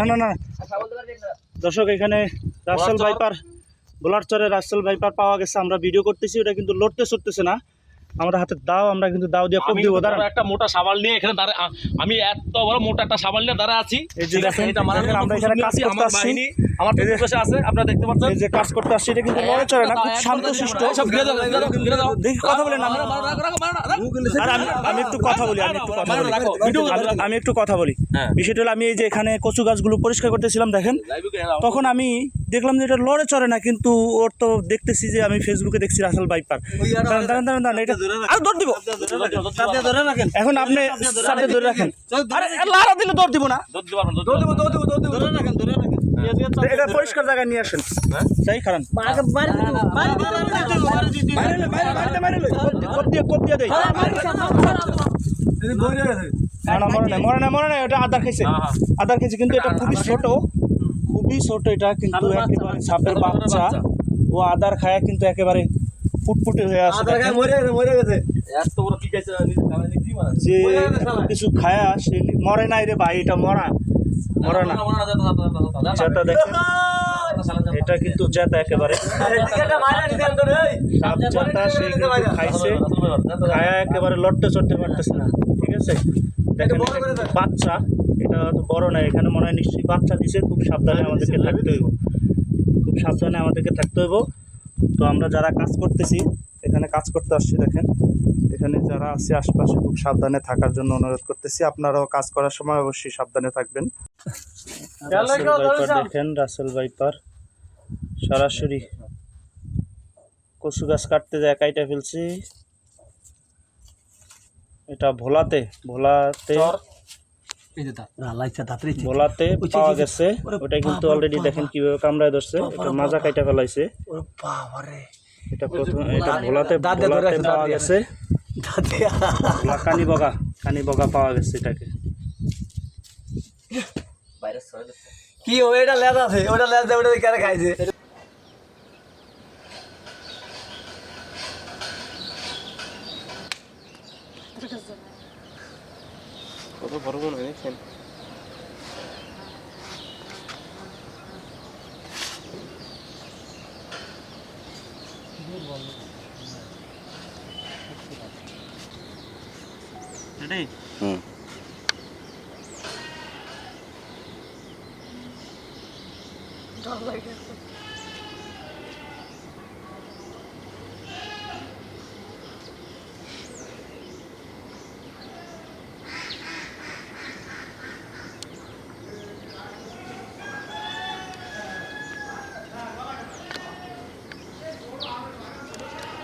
না না না। দর্শক এখানে রাসেল ভাইপার বোলার চরে রাসেল ভাইপার পাওয়া গেছে। আমরা ভিডিও করতেছি ওটা কিন্তু লড়তে সরতেছে না। আমাদের হাতে দাও আমরা কিন্তু দাও দিয়ে কোপ দিব। দাঁড়া একটা মোটা সাবাল নিয়ে এখানে দাঁড়া আমি এত বড় মোটা একটা সাবাল নিয়ে দাঁড়া আছি। এই যে দেখেন, এটা মারা আমরা এখানে কাজ করতে আসছি। আমার যে- আছে আপনারা দেখতে পাচ্ছেন। এই যে কাজ করতে আসছে এটা কিন্তু লড়ে চড়ে না খুব শান্ত শিষ্ট সব ঘিরে দাও, ঘিরে দাও, ঘিরে দাও। দেখি কথা বলেন আমি। আর আমি আমি একটু কথা বলি আমি একটু কথা বলি। আমি- একটু কথা বলি। হ্যাঁ। বিষয়টা হলো আমি এই যে এখানে কচু গাছগুলো পরিষ্কার করতেছিলাম দেখেন? তখন আমি দেখলাম যে এটা লড়ে চড়ে না কিন্তু ওর তো দেখতেছি যে আমি ফেসবুকে দেখছি রাসেল বাইপার দাঁড়ান দাঁড়ান দাঁড়ান এটা আর দৌড় দিব। এখন আপনি সাথে ধরে রাখেন। আরে লারা দিলে দৌড় দিব না। দৌড় দিতে পারবেন, দৌড় দিতে পারবেন। এটা পরিষ্কার জায়গায় নিয়ে আসেন তাই খারান কোপ দিয়ে কোপ দিয়ে দেই না না মরে না মরে না মরে না এটা আদার খাইছে হ্যাঁ, হ্যাঁ। আদার খাইছে কিন্তু এটা খুবই ছোট খুবই ছোট এটা কিন্তু একেবারে সাপের বাচ্চা ও আদার খায় কিন্তু একেবারে ফুটফুটে হয়ে আছে দেখেন। এত বড় কি খাইছে, নিজে খাবে, নিজেই মারা। যে কিছু খায়া সে মরে নাই রে ভাই এটা মরা মরে না। জেতা দেখেন। এটা কিন্তু জেতা একেবারে। সাপ জেতা সে কিন্তু খাইছে। খায়া একেবারে লড়তে চড়তে পারতেছে না। ঠিক আছে? দেখেন বাচ্চা এটা তো বড় না এখানে মনে হয় নিশ্চয়ই বাচ্চা দিছে খুব সাবধানে আমাদেরকে থাকতে হইব। খুব সাবধানে আমাদেরকে থাকতে হইব। তো আমরা যারা কাজ করতেছি এখানে কাজ করতে আসছি দেখেন। এখানে যারা আছে আশপাশে খুব সাবধানে থাকার জন্য অনুরোধ করতেছি। আপনারাও কাজ করার সময় অবশ্যই সাবধানে থাকবেন। দেখেন রাসেল ভাইপার। সরাসরি কচু গাছ কাটতে যায় কাইটা ফেলছি। এটা ভোলাতে ভোলাতে ভোলাতে পাওয়া গেছে। ওটা কিন্তু অলরেডি দেখেন কীভাবে কামড়ায় ধরছে। এটা মাজা কাইটা ফেলাইছে। এটা প্রথম এটা ভোলাতে ভোলাতে পাওয়া গেছে। কানি বগা কানি বগা পাওয়া গেছে এটাকে। কি ও এটা লেজ আছে ওটা লেজ ওটা কেন খাইছে? কত বড় মনে হয় দেখছেন?